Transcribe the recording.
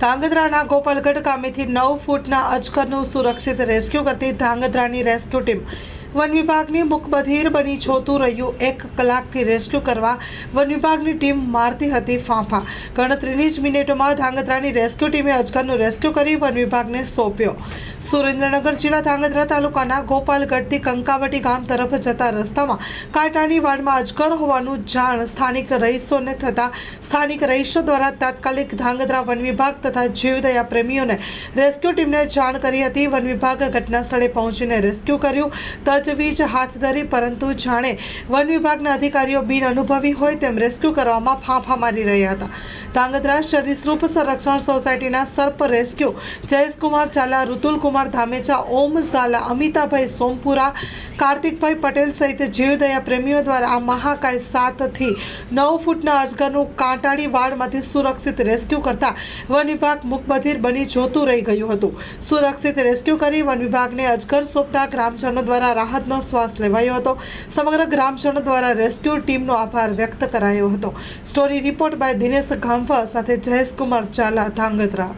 ધાંગધ્રાના ગોપાલગઢ ગામેથી નવ ફૂટના અજગરનું સુરક્ષિત રેસ્ક્યુ કરતી ધાંગધ્રાની રેસ્ક્યુ ટીમ વન વિભાગની મુકબધીર બની જોતું રહ્યું. એક કલાકથી રેસ્ક્યુ કરવા વન વિભાગની ટીમ મારતી હતી ફાંફા. ગણતરીની જ મિનિટોમાં ધાંગધ્રાની રેસ્ક્યુ ટીમે અજગરનું રેસ્ક્યુ કરી વન વિભાગને સોંપ્યો. સુરેન્દ્રનગર જિલ્લા ધાંગધ્રા તાલુકાના ગોપાલગઢથી કંકાવટી ગામ તરફ જતા રસ્તામાં કાંટાની વાડમાં અજગર હોવાનું જાણ સ્થાનિક રહીશોને થતાં સ્થાનિક રહીશો દ્વારા તાત્કાલિક ધાંગધ્રા વન વિભાગ તથા જીવદયા પ્રેમીઓને રેસ્ક્યુ ટીમને જાણ કરી હતી. વન વિભાગ ઘટના સ્થળે પહોંચીને રેસ્ક્યુ કર્યું. તજવીજ હાથ ધરી, પરંતુ જાણે વન વિભાગના અધિકારીઓ બિન અનુભવી હોય તેમ રેસ્ક્યુ કરવામાં ફાંફા મારી રહ્યા હતા. ધાંગધ્રા સરીસૃપ સંરક્ષણ સોસાયટીના સર્પ રેસ્ક્યુ જયેશકુમાર ઝાલા ઋતુલકુમાર ધામેચા, ઓમ ઝાલા, અમિતાભાઈ સોમપુરા, કાર્તિકભાઈ પટેલ સહિત જીવદયા પ્રેમીઓ દ્વારા આ મહાકાય સાતથી નવ ફૂટના અજગરનું કાંટાળી વાડમાંથી સુરક્ષિત રેસ્ક્યુ કરતા વન વિભાગ મુકબધીર બની જોતું રહી ગયું હતું. સુરક્ષિત રેસ્ક્યુ કરી વન વિભાગને અજગર સોંપતા ગ્રામજનો દ્વારા રાહતનો શ્વાસ લેવાયો હતો. સમગ્ર ગ્રામજનો દ્વારા રેસ્ક્યુ ટીમનો આભાર વ્યક્ત કરાયો હતો. Story report by Dinesh Gamfa સાથે જયેશકુમાર ચાલા ધાંગધ્રા.